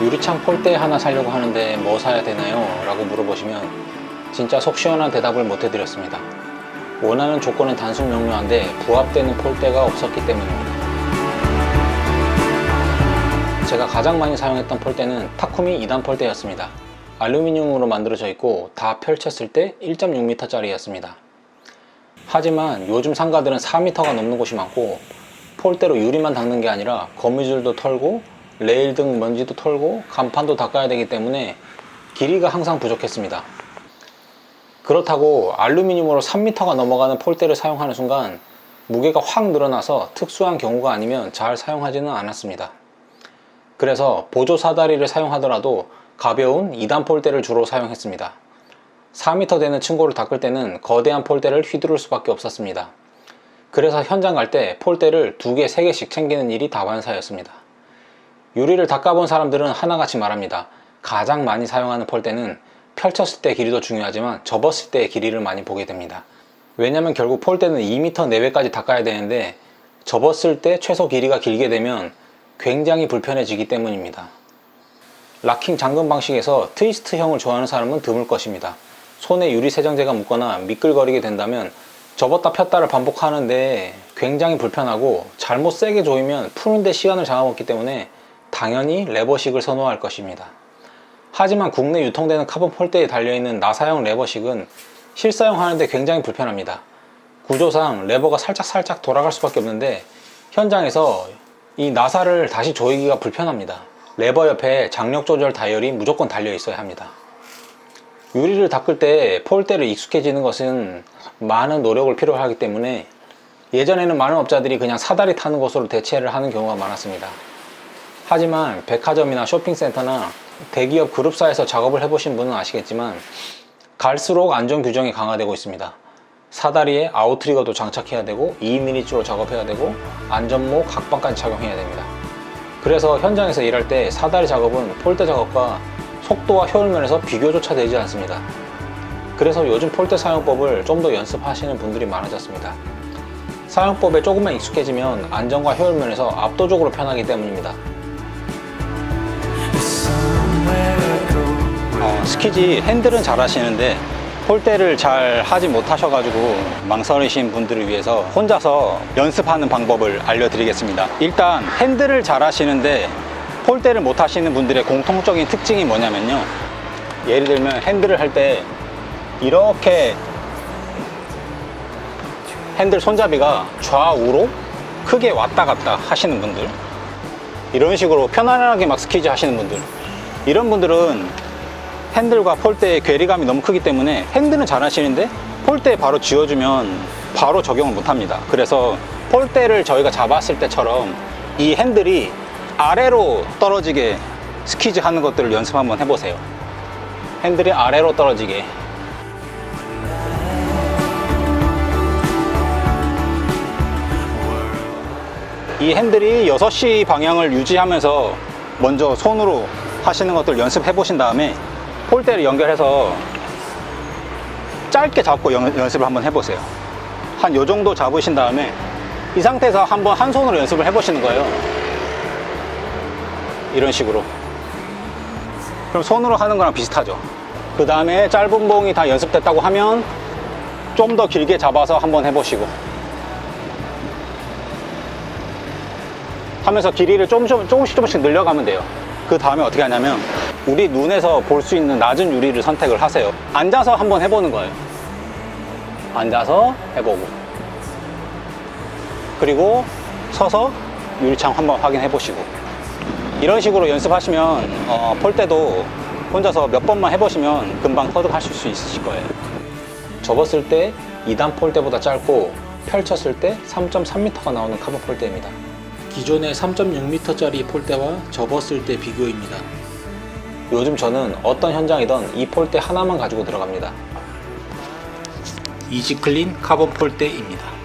유리창 폴대 하나 사려고 하는데 뭐 사야 되나요? 라고 물어보시면 진짜 속 시원한 대답을 못 해드렸습니다. 원하는 조건은 단순 명료한데 부합되는 폴대가 없었기 때문입니다. 제가 가장 많이 사용했던 폴대는 타쿠미 2단 폴대였습니다. 알루미늄으로 만들어져 있고 다 펼쳤을 때 1.6m짜리였습니다. 하지만 요즘 상가들은 4m가 넘는 곳이 많고 폴대로 유리만 닦는 게 아니라 거미줄도 털고 레일 등 먼지도 털고 간판도 닦아야 되기 때문에 길이가 항상 부족했습니다. 그렇다고 알루미늄으로 3m가 넘어가는 폴대를 사용하는 순간 무게가 확 늘어나서 특수한 경우가 아니면 잘 사용하지는 않았습니다. 그래서 보조 사다리를 사용하더라도 가벼운 2단 폴대를 주로 사용했습니다. 4m 되는 층고를 닦을 때는 거대한 폴대를 휘두를 수밖에 없었습니다. 그래서 현장 갈 때 폴대를 2개, 3개씩 챙기는 일이 다반사였습니다. 유리를 닦아본 사람들은 하나같이 말합니다. 가장 많이 사용하는 폴대는 펼쳤을 때 길이도 중요하지만 접었을 때의 길이를 많이 보게 됩니다. 왜냐면 결국 폴대는 2m 내외까지 닦아야 되는데 접었을 때 최소 길이가 길게 되면 굉장히 불편해지기 때문입니다. 락킹 잠금 방식에서 트위스트형을 좋아하는 사람은 드물 것입니다. 손에 유리 세정제가 묻거나 미끌거리게 된다면 접었다 폈다를 반복하는데 굉장히 불편하고 잘못 세게 조이면 푸는데 시간을 잡아먹기 때문에 당연히 레버식을 선호할 것입니다. 하지만 국내 유통되는 카본 폴대에 달려있는 나사형 레버식은 실사용하는데 굉장히 불편합니다. 구조상 레버가 살짝살짝 돌아갈 수밖에 없는데 현장에서 이 나사를 다시 조이기가 불편합니다. 레버 옆에 장력 조절 다이얼이 무조건 달려 있어야 합니다. 유리를 닦을 때 폴대를 익숙해지는 것은 많은 노력을 필요로 하기 때문에 예전에는 많은 업자들이 그냥 사다리 타는 것으로 대체를 하는 경우가 많았습니다. 하지만 백화점이나 쇼핑센터나 대기업 그룹사에서 작업을 해보신 분은 아시겠지만 갈수록 안전 규정이 강화되고 있습니다. 사다리에 아웃트리거도 장착해야 되고 2mm로 작업해야 되고 안전모 각방까지 착용해야 됩니다. 그래서 현장에서 일할 때 사다리 작업은 폴대 작업과 속도와 효율 면에서 비교조차 되지 않습니다. 그래서 요즘 폴대 사용법을 좀 더 연습하시는 분들이 많아졌습니다. 사용법에 조금만 익숙해지면 안전과 효율 면에서 압도적으로 편하기 때문입니다. 스키지 핸들은 잘 하시는데 폴대를 잘 하지 못하셔가지고 망설이신 분들을 위해서 혼자서 연습하는 방법을 알려드리겠습니다. 일단 핸들을 잘 하시는데 폴대를 못 하시는 분들의 공통적인 특징이 뭐냐면요. 예를 들면 핸들을 할 때 이렇게 핸들 손잡이가 좌우로 크게 왔다 갔다 하시는 분들 이런 식으로 편안하게 막 스키즈 하시는 분들 이런 분들은 핸들과 폴대의 괴리감이 너무 크기 때문에 핸들은 잘 하시는데 폴대 바로 쥐어주면 바로 적용을 못 합니다. 그래서 폴대를 저희가 잡았을 때처럼 이 핸들이 아래로 떨어지게 스키즈 하는 것들을 연습 한번 해보세요. 핸들이 아래로 떨어지게. 이 핸들이 6시 방향을 유지하면서 먼저 손으로 하시는 것들 연습해 보신 다음에 폴대를 연결해서 짧게 잡고 연, 연습을 한번 해보세요. 한 요 정도 잡으신 다음에 이 상태에서 한번 한 손으로 연습을 해보시는 거예요. 이런 식으로. 그럼 손으로 하는 거랑 비슷하죠. 그 다음에 짧은 봉이 다 연습됐다고 하면 좀 더 길게 잡아서 한번 해보시고. 하면서 길이를 조금, 조금, 조금씩 조금씩 늘려가면 돼요. 그 다음에 어떻게 하냐면 우리 눈에서 볼 수 있는 낮은 유리를 선택을 하세요. 앉아서 한번 해보는 거예요. 앉아서 해보고. 그리고 서서 유리창 한번 확인해 보시고. 이런 식으로 연습하시면 어, 폴대도 혼자서 몇 번만 해보시면 금방 터득하실 수 있으실 거예요. 접었을 때 2단 폴대보다 짧고 펼쳤을 때 3.3m가 나오는 카본 폴대입니다. 기존의 3.6m짜리 폴대와 접었을 때 비교입니다. 요즘 저는 어떤 현장이든 이 폴대 하나만 가지고 들어갑니다. 이지클린 카본 폴대입니다.